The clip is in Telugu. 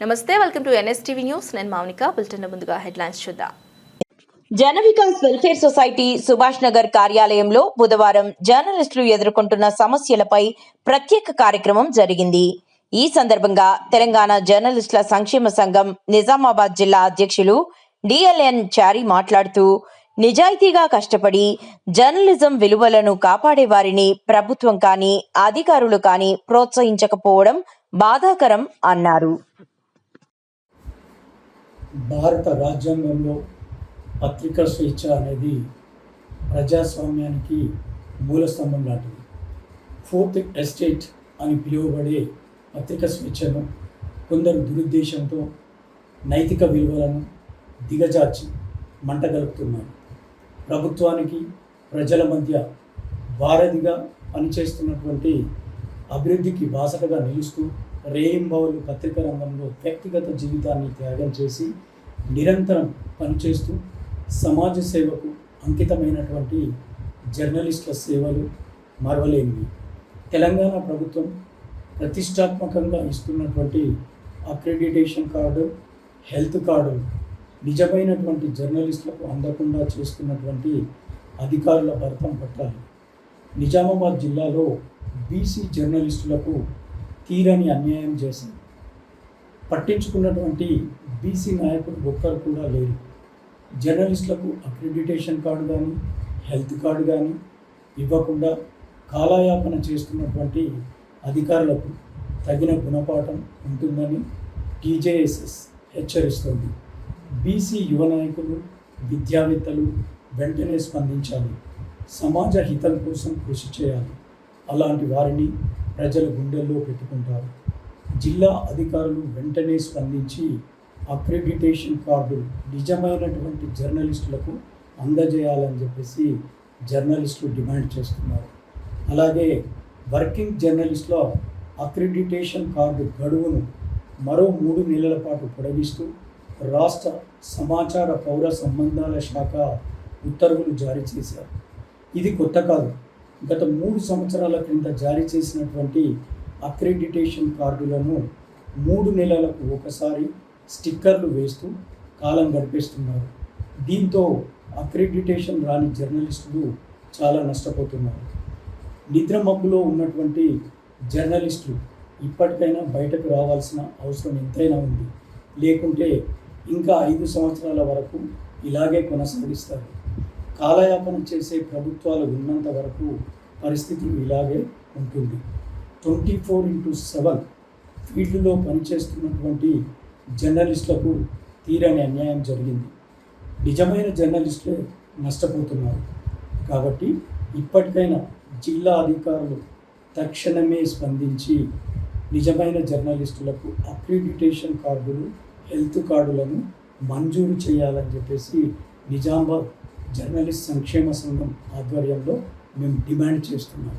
నమస్తే వెల్కమ్ టు ఎన్ఎస్టీవీ న్యూస్ నేను మౌనిక బులెటిన్ ముందుగా హెడ్లైన్స్ చూద్దాం. జన వికాస్ వెల్ఫేర్ సొసైటీ సుభాష్ నగర్ కార్యాలయంలో బుధవారం జర్నలిస్టులు ఎదుర్కొంటున్న సమస్యలపై ప్రత్యేక కార్యక్రమం జరిగింది. ఈ సందర్భంగా తెలంగాణ జర్నలిస్టుల సంక్షేమ సంఘం నిజామాబాద్ జిల్లా అధ్యక్షులు డిఎల్ఎన్ చారి మాట్లాడుతూ నిజాయితీగా కష్టపడి జర్నలిజం విలువలను కాపాడే వారిని ప్రభుత్వం కానీ అధికారులు కానీ ప్రోత్సహించకపోవడం బాధాకరం అన్నారు. భారత రాజ్యాంగంలో పత్రికా స్వేచ్ఛ అనేది ప్రజాస్వామ్యానికి మూలస్తంభం లాంటిది. ఫోర్త్ ఎస్టేట్ అని పిలువబడే పత్రికా స్వేచ్ఛను కొందరు దురుద్దేశంతో నైతిక విలువలను దిగజార్చి మంటగలుపుతున్నారు ప్రభుత్వానికి ప్రజల మధ్య వారధిగా పనిచేస్తున్నటువంటి అభివృద్ధికి బాసటగా నిలుస్తూ రేయింబౌలు పత్రికా రంగంలో వ్యక్తిగత జీవితాన్ని త్యాగం చేసి నిరంతరం పనిచేస్తూ సమాజ సేవకు అంకితమైనటువంటి జర్నలిస్టుల సేవలు మరవలేనివి. తెలంగాణ ప్రభుత్వం ప్రతిష్టాత్మకంగా ఇస్తున్నటువంటి అక్రెడిటేషన్ కార్డు హెల్త్ కార్డు నిజమైనటువంటి జర్నలిస్టులకు అందకుండా చేస్తున్నటువంటి అధికారుల భర్తం పట్టాలి. నిజామాబాద్ జిల్లాలో బీసీ జర్నలిస్టులకు తీరని అన్యాయం చేశారు. పట్టించుకున్నటువంటి బీసీ నాయకులు ఒక్కరు కూడా లేరు. జర్నలిస్టులకు అక్రిడిటేషన్ కార్డు కానీ హెల్త్ కార్డు కానీ ఇవ్వకుండా కాలయాపన చేస్తున్నటువంటి అధికారులకు తగిన గుణపాఠం ఉంటుందని టీజేఎస్ఎస్ హెచ్చరిస్తుంది. బీసీ యువ నాయకులు విద్యావేత్తలు వెంటనే స్పందించాలి. సమాజ హితం కోసం కృషి చేయాలి. అలాంటి వారిని ప్రజల గుండెల్లో పెట్టుకుంటారు. జిల్లా అధికారులు వెంటనే స్పందించి అక్రిడిటేషన్ కార్డు నిజమైనటువంటి జర్నలిస్టులకు అందజేయాలని చెప్పేసి జర్నలిస్టులు డిమాండ్ చేస్తున్నారు. అలాగే వర్కింగ్ జర్నలిస్ట్లో అక్రిడిటేషన్ కార్డు గడువును మరో మూడు నెలల పాటు పొడిగిస్తూ రాష్ట్ర సమాచార పౌర సంబంధాల శాఖ ఉత్తర్వులు జారీ చేశారు. ఇది కొత్త కాదు. గత మూడు సంవత్సరాల క్రింద జారీ చేసినటువంటి అక్రెడిటేషన్ కార్డులను మూడు నెలలకు ఒకసారి స్టిక్కర్లు వేస్తూ కాలం గడిపేస్తున్నారు. దీంతో అక్రెడిటేషన్ రాని జర్నలిస్టులు చాలా నష్టపోతున్నారు. నిద్ర మబ్బులో ఉన్నటువంటి జర్నలిస్టులు ఇప్పటికైనా బయటకు రావాల్సిన అవసరం ఎంతైనా ఉంది. లేకుంటే ఇంకా ఐదు సంవత్సరాల వరకు ఇలాగే కొనసాగిస్తారు. కాలయాపన చేసే ప్రభుత్వాలు ఉన్నంత వరకు పరిస్థితులు ఇలాగే ఉంటుంది. ట్వంటీ ఫోర్ ఇంటూ సెవెన్ ఫీల్డ్లో పనిచేస్తున్నటువంటి జర్నలిస్టులకు తీరని అన్యాయం జరిగింది. నిజమైన జర్నలిస్టులే నష్టపోతున్నారు. కాబట్టి ఇప్పటికైనా జిల్లా అధికారులు తక్షణమే స్పందించి నిజమైన జర్నలిస్టులకు అక్రిడిటేషన్ కార్డులు హెల్త్ కార్డులను మంజూరు చేయాలని చెప్పేసి నిజామాబాద్ జర్నలిస్ట్ సంక్షేమ సంఘం ఆధ్వర్యంలో మేము డిమాండ్ చేస్తున్నాం.